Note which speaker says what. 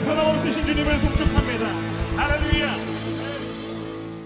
Speaker 1: 변함없으신 주님을 송축합니다. 할렐루야.